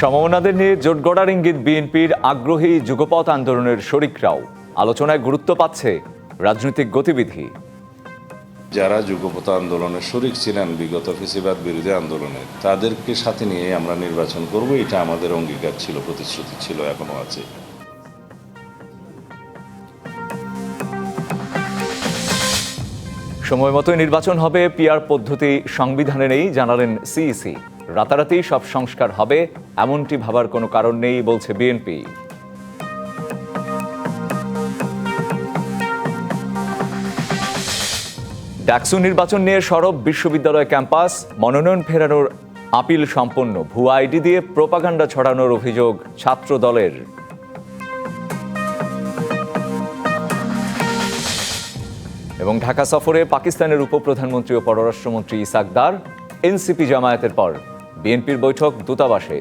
সমমনাদের নিয়ে জোট গড়ার ইঙ্গিত বিএনপির আগ্রহী যুগপথ আন্দোলনের শরিকরাও। আলোচনায় গুরুত্ব পাচ্ছে রাজনৈতিক গতিবিধি। যারা যুগপথ আন্দোলনের শরিক ছিলেন বিগত ফেসিবাদ বিরোধী আন্দোলনে তাদেরকে সাথে নিয়ে আমরা নির্বাচন করব এটা আমাদের অঙ্গীকার ছিল প্রতিশ্রুতি ছিল এখনও আছে। সময় মতোই নির্বাচন হবে পিআর পদ্ধতি সংবিধানে নেই জানালেন সিইসি। রাতারাতি সব সংস্কার হবে, এমনটি ভাবার কোনো কারণ নেই, বলছে বিএনপি ডাকসু নির্বাচন নিয়ে সরব বিশ্ববিদ্যালয় ক্যাম্পাস, মনোনয়ন ফেরানোর আপিল সম্পন্ন, ভুয়া আইডি দিয়ে প্রোপাগান্ডা ছড়ানোর অভিযোগ ছাত্র দলের এবং ঢাকা সফরে পাকিস্তানের উপপ্রধানমন্ত্রী ও পররাষ্ট্রমন্ত্রী ইসাকদার এনসিপি জামায়াতের পর। বিএনপির বৈঠক দূতাবাসে।